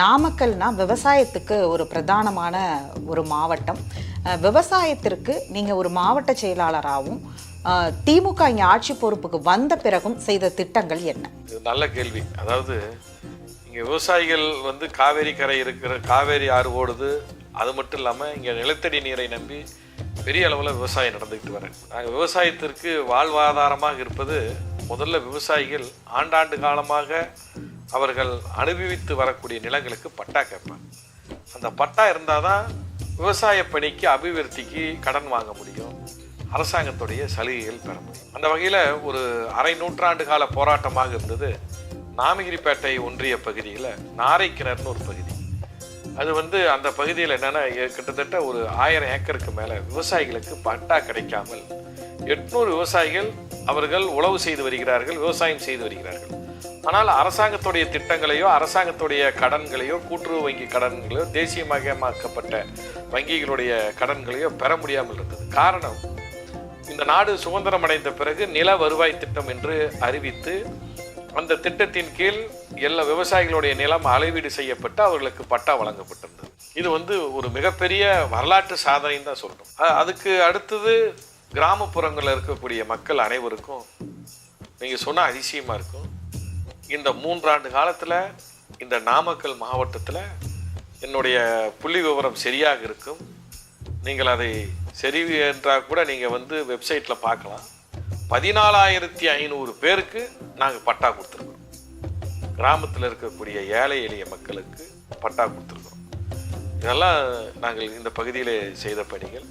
நாமக்கல்னா விவசாயத்துக்கு ஒரு பிரதானமான ஒரு மாவட்டம். விவசாயத்திற்கு நீங்கள் ஒரு மாவட்ட செயலாளராகவும் திமுக இங்கே ஆட்சி பொறுப்புக்கு வந்த பிறகும் செய்த திட்டங்கள் என்ன? நல்ல கேள்வி. அதாவது இங்கே விவசாயிகள் வந்து காவேரி கரை இருக்கிற காவேரி ஆறு ஓடுது. அது மட்டும் இல்லாமல் இங்கே நிலத்தடி நீரை நம்பி பெரிய அளவில் விவசாயம் நடந்துக்கிட்டு வரேன் நாங்கள் விவசாயத்திற்கு வாழ்வாதாரமாக இருப்பது முதல்ல விவசாயிகள் ஆண்டாண்டு காலமாக அவர்கள் அனுபவித்து வரக்கூடிய நிலங்களுக்கு பட்டா கேட்பாங்க. அந்த பட்டா இருந்தால் தான் விவசாய பணிக்கு அபிவிருத்திக்கு கடன் வாங்க முடியும். அரசாங்கத்துடைய சலுகைகள் பெற முடியும். அந்த வகையில் ஒரு அரை நூற்றாண்டு கால போராட்டமாக இருந்தது நாமகிரிப்பேட்டை ஒன்றிய பகுதியில் நாரைக்கிணர்னு ஒரு பகுதி. அது வந்து அந்த பகுதியில் என்னென்னா கிட்டத்தட்ட ஒரு ஆயிரம் ஏக்கருக்கு மேலே விவசாயிகளுக்கு பட்டா கிடைக்காமல் எட்நூறு விவசாயிகள் அவர்கள் உழவு செய்து வருகிறார்கள் விவசாயம் செய்து வருகிறார்கள். ஆனால் அரசாங்கத்துடைய திட்டங்களையோ அரசாங்கத்துடைய கடன்களையோ கூட்டுறவு வங்கி கடன்களையோ தேசியமயமாக்கப்பட்ட வங்கிகளுடைய கடன்களையோ பெற முடியாமல் இருந்தது. காரணம் இந்த நாடு சுதந்திரம் அடைந்த பிறகு நில வருவாய் திட்டம் என்று அறிவித்து அந்த திட்டத்தின் கீழ் எல்லா விவசாயிகளுடைய நிலம் அளவீடு செய்யப்பட்டு அவர்களுக்கு பட்டா வழங்கப்பட்டிருந்தது. இது வந்து ஒரு மிகப்பெரிய வரலாற்று சாதனைன்னு தான் சொல்லணும். அதுக்கு அடுத்தது கிராமப்புறங்களில் இருக்கக்கூடிய மக்கள் அனைவருக்கும் நீங்கள் சொன்ன அதிசயமாக இருக்கும். இந்த மூன்றாண்டு காலத்தில் இந்த நாமக்கல் மாவட்டத்தில் என்னுடைய புள்ளி விவரம் சரியாக இருக்கும். நீங்கள் அதை சரி என்றால் கூட நீங்கள் வந்து வெப்சைட்டில் பார்க்கலாம். பதினாலாயிரத்தி ஐநூறு பேருக்கு நாங்கள் பட்டா கொடுத்துருக்குறோம் கிராமத்தில் இருக்கக்கூடிய ஏழை எளிய மக்களுக்கு பட்டா கொடுத்துருக்குறோம் இதெல்லாம் நாங்கள் இந்த பகுதியில் செய்த பணிகள்.